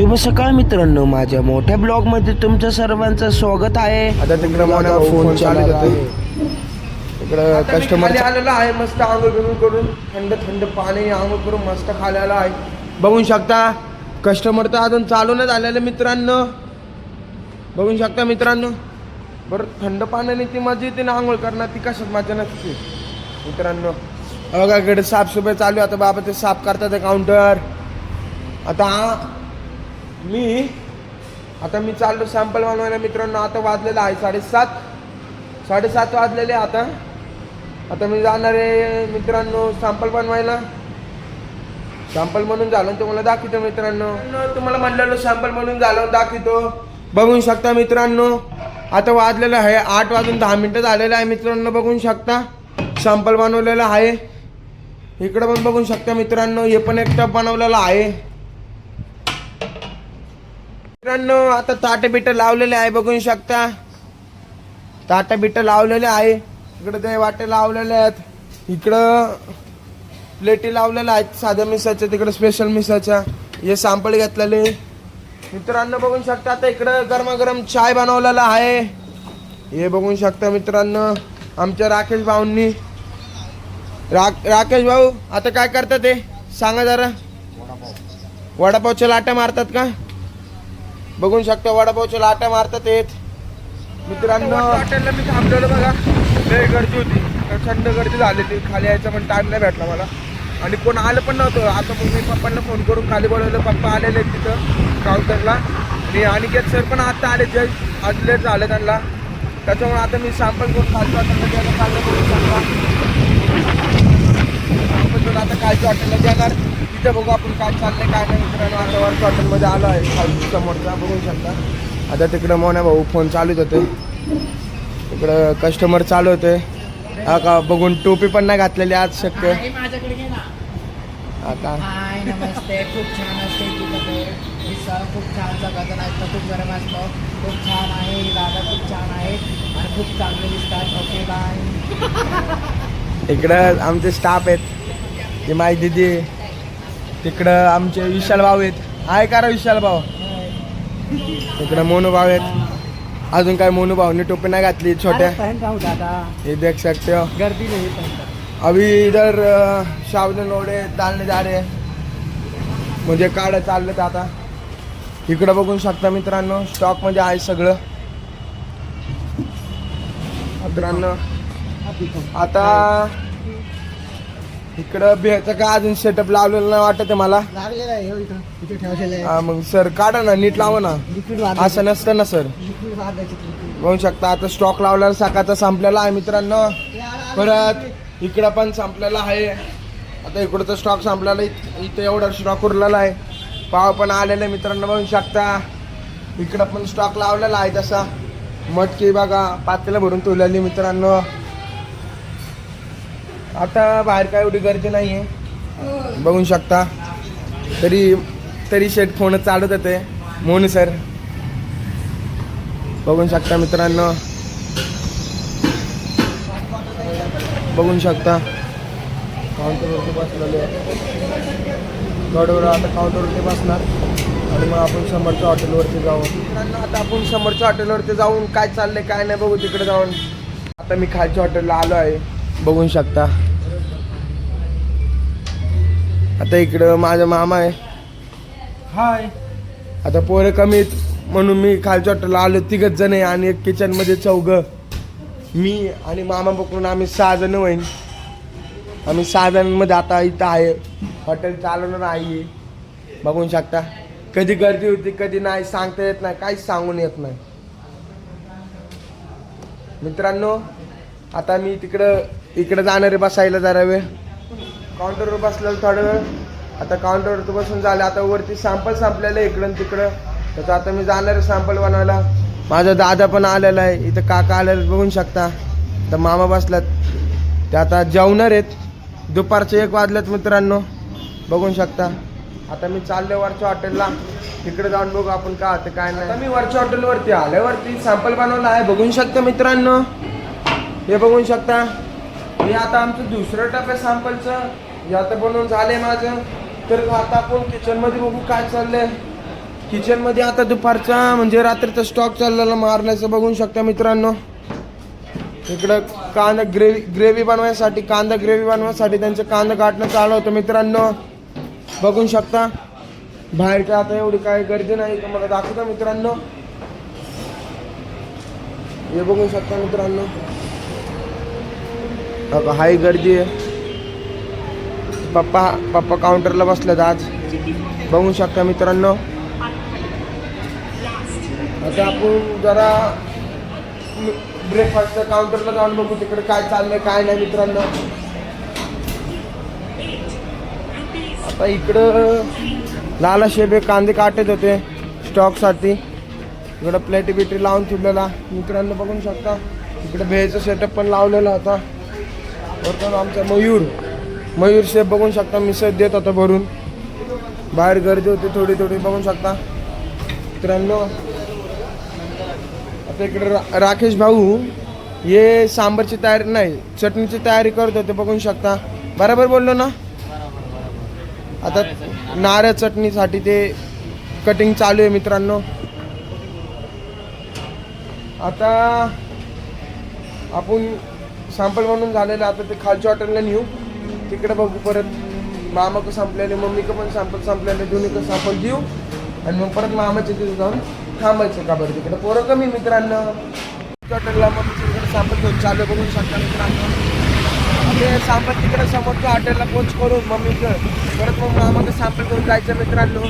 शुभ सकाळ मित्रांनो. माझ्या मोठ्या ब्लॉगमध्ये तुमचं सर्वांचं स्वागत आहे. आता तिकडे मोठा फोन चालू इकडं कस्टमर आलेला आहे मस्त आंघोळ बिंघोळ करून थंड थंड पाणी आंघोळ करून मस्त खाली आला आहे. बघू शकता कस्टमर तर अजून चालू नाही झालेलं मित्रांनो. बघू शकता मित्रांनो. बरं थंड पाण्याने ती मजा येते ना आंघोळ करणार ती कशात मजा नसते मित्रांनो बघा इकडे साफसफाई चालू आहे. आता बाबा ते साफ करतात काउंटर आता मी आता मी चाललो सॅम्पल बनवायला मित्रांनो आता वाजलेलं आहे साडेसात. साडेसात वाजलेले आता. आता मी जाणार आहे मित्रांनो सॅम्पल बनवायला. सॅम्पल म्हणून झालं तुम्हाला दाखवतो मित्रांनो. तुम्हाला म्हणलेलं सॅम्पल म्हणून झालं दाखवतो. बघू शकता मित्रांनो आता वाजलेलं आहे आठ वाजून दहा मिनटं झालेलं आहे मित्रांनो बघू शकता. सॅम्पल बनवलेलं आहे. इकडं पण बघू शकता मित्रांनो हे पण एक टप बनवलेलं आहे. मित्रांनो आता ताटं बिटं लावलेले आहे बघू शकता. ताटं बिटं लावलेले आहे. इकडं ते वाटे लावलेले आहेत. इकडं प्लेटी लावलेल्या आहेत साध्या मिसाच्या तिकडं स्पेशल मिसाच्या हे सांपळ घेतलेले. मित्रांनो बघू शकता आता इकडं गरमागरम चाय बनवलेला आहे. हे बघू शकता मित्रांनो आमच्या राकेश भाऊंनी. राक राकेश भाऊ आता काय करतात ते? सांगा जरा. वडापावच्या लाट्या मारतात का? बघू शकता वडापावच्या लाटा मारतात येत. मित्रांनो. हॉटेलला मी थांबलेलो बघा. लय गर्दी होती. थंड गर्दी झालेली खाली यायचा पण टाइम नाही भेटला मला. आणि कोण आलं पण नव्हतं. आता मग मी पप्पांना फोन करून खाली बोलवलं. पप्पा आलेले आहेत तिथं काउंटरला आणि अनिकेत सर पण आता आले. जे आज लेट झाले त्यांना. त्याच्यामुळे आता मी सॅम्पल करून खालच्या हॉटेलला द्यायला सॅम्पल आता कालच्या हॉटेलला देणार? तिथे बघू आपण काय चाललंय काय नाही. मित्रांनो आता वरच्या हॉटेलमध्ये आलो आहे. खालची समोरचा बघू शकता. आता तिकडं मोन्या भाऊ फोन चालूच होते तिकडं कस्टमर चालू होते हा का बघून टोपी पण नाही घातलेली आज शक्य. आता. नमस्ते. खूप छान असते खूप छान सगळं नाश्ता खूप गरम असतो. खूप छान आहे. दादा खूप छान आहे. आणि खूप चांगले दिसतात. ओके बाय इकडं आमचे स्टाफ आहेत. ते दिदी. आहे. तिकडं आमचे विशाल भाऊ आहेत. आहे का रे विशाल भाऊ? इकडं मोनू भाऊ आहेत. अजून काय मोनू भाऊनी टोपी नाही घातली छोट्या. ये देख सकते हो गर्दी नाही अभी इधर सावधान रोडे डालने जा हैं. म्हणजे काढ चाललं आता. इकडं बघून शकता मित्रांनो स्टॉकमध्ये आहे सगळं. मित्रांनो आता इकडं बिहाचं काय अजून सेटअप लावलेलं नाही वाटत आहे मला. लागलेलं आहे हो इथं इथे ठेवलेलं आहे. हा, मग सर काढा ना नीट लावा ना. लिक्विड असं नसतं ना सर लिक्विड बघू शकता आता स्टॉक लावलेला सकाळचा संपलेला आहे मित्रांनो. परत इकडं पण संपलेला आहे. आता इकडचा स्टॉक संपलेला आहे. इथं एवढा स्टॉक उरलेला आहे. पाव पण आलेले मित्रांनो बघू शकता. इकडं पण स्टॉक लावलेला आहे तसा. मटकी बघा पातेला भरून ठेवलेली मित्रांनो. आता बाहेर काय एवढी गर्दी नाही आहे बघू शकता. तरी तरी शेट फोन चालत होते. मोनू सर. बघू शकता मित्रांनो. बघू शकता. काउंटरवरती बसलेले गडवर आता काउंटरवरती बसणार. आणि मग आपण समोरच्या हॉटेलवरती जाऊ. मित्रांनो आता आपण समोरच्या हॉटेलवरती जाऊन काय चाललंय काय नाही बघू तिकडे जाऊन. आता मी खालच्या हॉटेलला आलो आहे बघून शकता. आता इकडं माझा मामा आहे. हाय. आता पोरं कमी आहेत म्हणून मी खालच्या हॉटेलला आलो. तिघच जण आहे आणि एक किचनमध्ये चौघ. मी आणि मामा पकडून आम्ही सहा जण होईन. आम्ही सहा जणांमध्ये आता इथं आहे. हॉटेल चालवणार आहे. बघून शकता. कधी गर्दी होती कधी नाही सांगता येत नाही काहीच सांगून येत नाही. मित्रांनो आता मी तिकडं इकडं जाणार आहे बसायला जरा वेळ. काउंटरवर बसलेलं थोडं वेळ. आता काउंटरवर बसून झालं आता वरती सॅम्पल संपलेलं आहे इकडं तिकडं. तर आता मी जाणार आहे सॅम्पल बनवायला. माझा दादा पण आलेला आहे. इथं काका आलेलं बघून शकता. तर मामा बसलात. ते आता जेवणार आहेत. दुपारचे एक वाजलेत मित्रांनो. बघून शकता. आता मी चाललो वरच्या हॉटेलला. तिकडे जाऊन बघू आपण काय होतं काय नाही. मी वरच्या हॉटेलवरती आल्यावरती सॅम्पल बनवलं आहे. बघून शकता मित्रांनो. हे बघून शकता. हे आता आमचं दुसरं टप्प्या सॅम्पलचं हे आता बनवून झालंय माझं. तर आता आपण किचनमध्ये बघू काय चाललंय. किचनमध्ये आता दुपारचा म्हणजे रात्रीचा स्टॉक चाललेला मारण्याचं बघून शकता मित्रांनो. इकडं कांदा ग्रेव्ही ग्रेव्ही बनवायसाठी कांदा ग्रेव्ही बनवायसाठी त्यांचं कांदा गाठणं चालू होतं मित्रांनो. बघून शकता. बाहेरच्या आता एवढी काय गर्दी नाही तुम्हाला दाखवतो मित्रांनो. हे बघू शकता मित्रांनो. बघा, हाय गर्दी आहे पप्पा पप्पा काउंटरला बसलेत आज। बघू शकता मित्रांनो। आता आपण जरा ब्रेकफास्ट काउंटरला जाऊन बघू तिकडे काय चाललंय काय नाही मित्रांनो. आता इकडं लाला शेबे कांदे काटत होते स्टॉकसाठी इकडं प्लेट बिटी लावून ठेवलेला. मित्रांनो बघू शकता. इकडे भेळचा सेटअप पण लावलेला होता. वरतून आमचा मयूर मयूर शेप बघून शकता मिसळ देत होता भरून. बाहेर गर्दी होती थोडी थोडी बघू शकता. मित्रांनो आता इकडे रा- राकेश भाऊ हे सांबरची तयारी नाही चटणीची तयारी करत होते बघू शकता. बरोबर बोललो ना? आता नारळ चटणीसाठी ते कटिंग चालू आहे मित्रांनो. आता आपण सॅम्पल म्हणून झालेलं आता ते खालच्या हॉटेलला नेऊ. तिकडे बघू परत. मामाचं संपलेले मम्मीचं पण सॅम्पल संपलेले दोन्हीचं सॅम्पल देऊ. आणि मग परत मामाच्या तिथे जाऊन थांबायचं का बरं तिकडे. पोरं कमी मित्रांनो. हॉटेलला मम्मीच्या तिकडे सॅम्पल घेऊन चालू बघून शकता मित्रांनो. ते सॅम्पल तिकडे समोरच्या हॉटेलला पोच करून मम्मीचं. परत मग मामाचं सॅम्पल घेऊन जायचं मित्रांनो.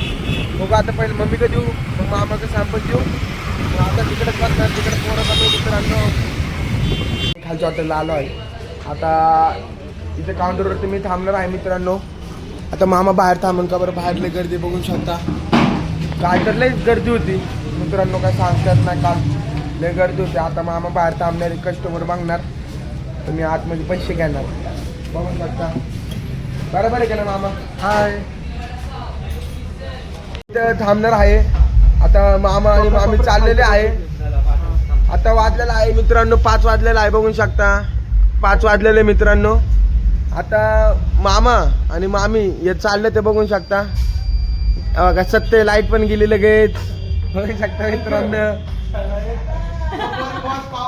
मग आता पहिले मम्मीकडे देऊ. मग मामाचं सॅम्पल देऊ. मग आता तिकडे करणार तिकडे पोरं कमी मित्रांनो. खालच्या हॉटेलला आलो आहे आता इथे काउंटरवरती मी थांबणार आहे मित्रांनो. आता मामा बाहेर थांबून का बरं? बाहेरले गर्दी बघू शकता. काय तर लय गर्दी होती. मित्रांनो काय सांगतात नाही काल लय गर्दी होती. आता मामा बाहेर थांबणार कस्टमर मागणार. तर मी आतमध्ये पैसे घेणार. बघू शकता. बरोबर आहे का ना मामा? हाय थांबणार आहे. आता मामा आणि मामी चाललेले आहे. आता वाजलेला आहे मित्रांनो पाच वाजलेला आहे बघू शकता. पाच वाजलेले मित्रांनो. आता मामा आणि मामी हे चालले ते बघू शकता. बघा सत्य लाइट पण गेली लगेच. बघू शकता मित्रांनो.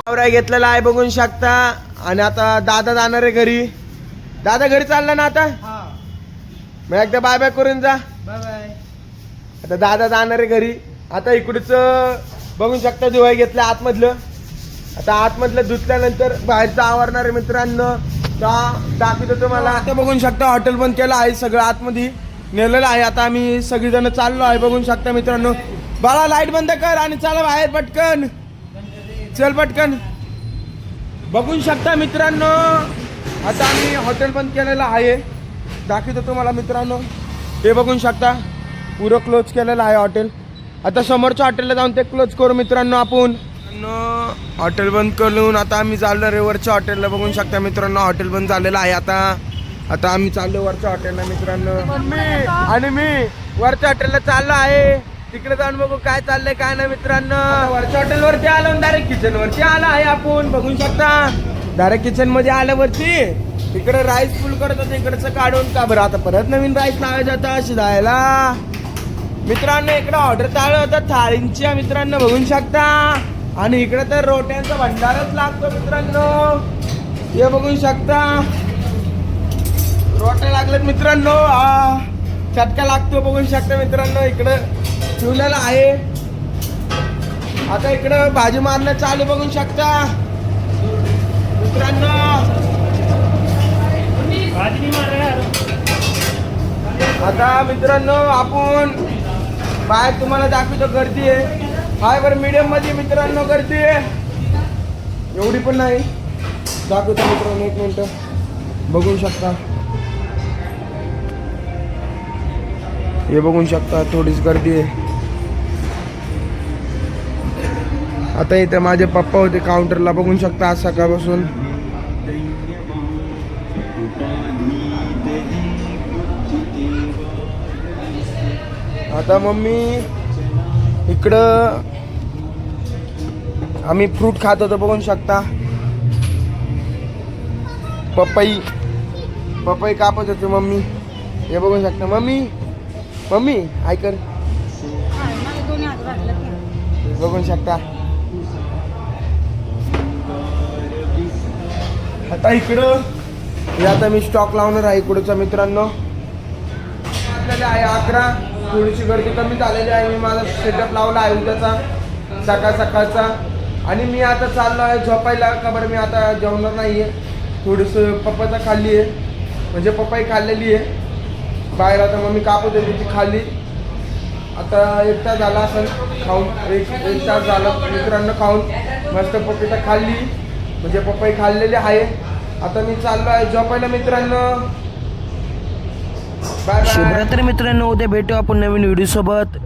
आवराय घेतलेला आहे बघू शकता. आणि आता दादा जाणार आहे घरी. दादा घरी चालला ना आता? मग एकदा बाय बाय करून जा. बाय बाय आता दादा जाणार आहे घरी. आता इकडचं बघू शकता दिवाळी घेतलं आतमधलं. आता आतमधलं धुतल्यानंतर बाहेरचं आवरणारे मित्रांनो दाखवतो तुम्हाला. आता बघून शकता हॉटेल बंद केलं आहे सगळं आतमध्ये. नेलेलं आहे. आता आम्ही सगळीजण चाललो आहे. बघून शकता मित्रांनो. बाळा लाइट बंद कर आणि चला बाहेर पटकन. चल पटकन. बघून शकता मित्रांनो. आता आम्ही हॉटेल बंद केलेलं आहे. दाखवतो तुम्हाला मित्रांनो. ते बघून शकता. पुरं क्लोज केलेलं आहे हॉटेल आता समोरच्या हॉटेलला जाऊन ते क्लोज करू मित्रांनो आपण. मित्रांनो, हॉटेल बंद करून आता आम्ही चाललो रे वरच्या हॉटेलला बघून शकता मित्रांनो हॉटेल बंद झालेलं आहे आता. आता आम्ही चाललो वरच्या हॉटेलला मित्रांनो. मी आणि मी वरच्या हॉटेलला चाललो आहे. तिकडे जाऊन बघू काय चाललंय काय नाही मित्रांनो. वरच्या हॉटेल वरती आलो डायरेक्ट किचन वरती आलो आहे आपण. बघू शकता. डायरेक्ट किचनमध्ये आल्यावरती तिकडे राईस फुल करत होते इकडचं काढून का बरं? आता परत नवीन राईस लावायचं आता शिजायला. मित्रांनो इकडे ऑर्डर चालू होतं थाळींची मित्रांनो बघू शकता. आणि इकडे तर रोट्यांचा भंडारच लागतो मित्रांनो. हे बघू शकता. रोट्या लागल्यात मित्रांनो. चटका लागतो बघू शकता मित्रांनो. इकडं ठेवलेलं आहे. आता इकडं भाजी मारणं चालू बघू शकता. मित्रांनो. आता मित्रांनो आपण बाहेर तुम्हाला दाखवतो गर्दी आहे. हाय बरं मध्ये मित्रांनो गर्दी आहे. एवढी पण नाही. दाखवतो मित्रांनो एक मिनिट. बघू शकता. हे बघू शकता थोडीच गर्दी आहे. आता इथे माझे पप्पा होते काउंटरला बघू शकता आज सकाळपासून. आता मम्मी इकडं आम्ही फ्रूट खात होतो बघू शकता. पपई. पपई कापत होते मम्मी. हे बघू शकता. मम्मी मम्मी ऐकर बघू शकता. आता इकडं हे आता मी स्टॉक लावणार आहे इकडच्या मित्रांनो. आपल्याला आहे अकरा. थोडीशी गर्दी कमी झालेली आहे. मी माझा सेटअप लावला आहे उद्याचा सकाळ सकाळचा. आणि मी आता चाललो आहे झोपायला. का बरं मी आता जेवणार नाही आहे थोडीसं पप्पाचा खाल्ली आहे. म्हणजे पप्पाही खाल्लेली आहे. बाहेर आता मम्मी कापत होती ती खाल्ली. आता एक तास झाला असेल खाऊन. एक एक तास झाला मित्रांनो खाऊन. मस्त पपीता खाल्ली. म्हणजे पपई खाल्लेली आहे. आता मी चाललो आहे झोपायला मित्रांनो. शिवरात्र शुभरात्री मित्रांनो उद्या भेटू आपण नवीन व्हिडिओ सोबत.